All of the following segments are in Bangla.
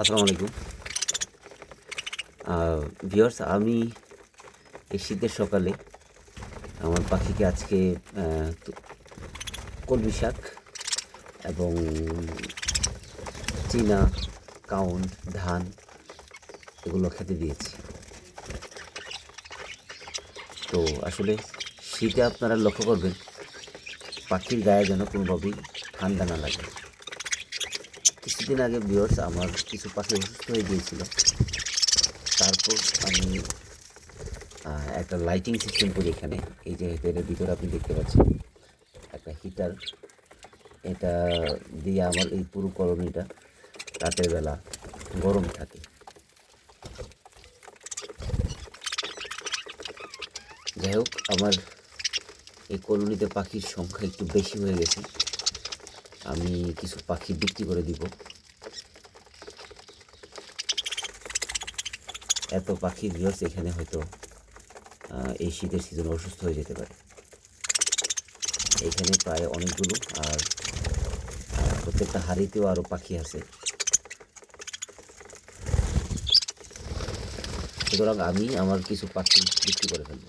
আসসালামু আলাইকুম। ভিওর্স আমি এই শীতের সকালে আমার পাখিকে আজকে কলমি শাক এবং চীনা কাউন ধান এগুলো খেতে দিয়েছি। তো আসলে শীতে আপনারা লক্ষ্য করবেন, পাখির গায়ে যেন কোনোভাবেই ঠান্ডা না লাগে। কিছুদিন আগে বিয়ার্স আমার কিছু পাখি অসুস্থ হয়ে গিয়েছিল। তারপর আমি একটা লাইটিং সিস্টেম করি এখানে। এই যে এর ভিতরে আপনি দেখতে পাচ্ছেন। একটা হিটার এটা দিয়ে আমার এই পুরো কলোনিটা রাতের বেলা গরম থাকে। যাই হোক, আমার এই কলোনিতে পাখির সংখ্যা একটু বেশি হয়ে গেছে। আমি কিছু পাখি বিক্রি করে দিব। এত পাখি ভিউয়ার্স এখানে হয়তো এই শীতের সিজনে অসুস্থ হয়ে যেতে পারে। এখানে প্রায় অনেকগুলো আর প্রত্যেকটা হাড়িতেও আরও পাখি আছে। সুতরাং আমি আমার কিছু পাখি বিক্রি করে ফেলব।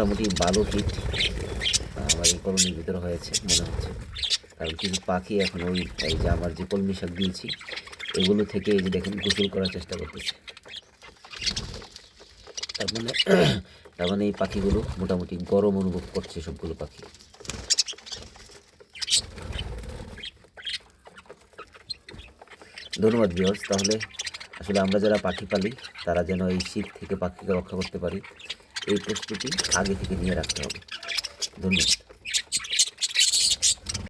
মোটামুটি ভালো হিট আমার এই কলোনির ভিতরে হয়েছে, মনে হচ্ছে। কারণ কিছু পাখি এখন ওই, এই যে আমার যে কলমি শাক দিয়েছি, এগুলো থেকে এই যে দেখেন গোসল করার চেষ্টা করতেছে। তার মানে তার মানে এই পাখিগুলো মোটামুটি গরম অনুভব করছে সবগুলো পাখি। ধন্যবাদ ভিউয়ার্স তাহলে আসলে আমরা যারা পাখি পালি, তারা যেন এই শীত থেকে পাখিকে রক্ষা করতে পারি। এই প্রস্তুতি আগে থেকে নিয়ে রাখতে হবে। ধন্যবাদ।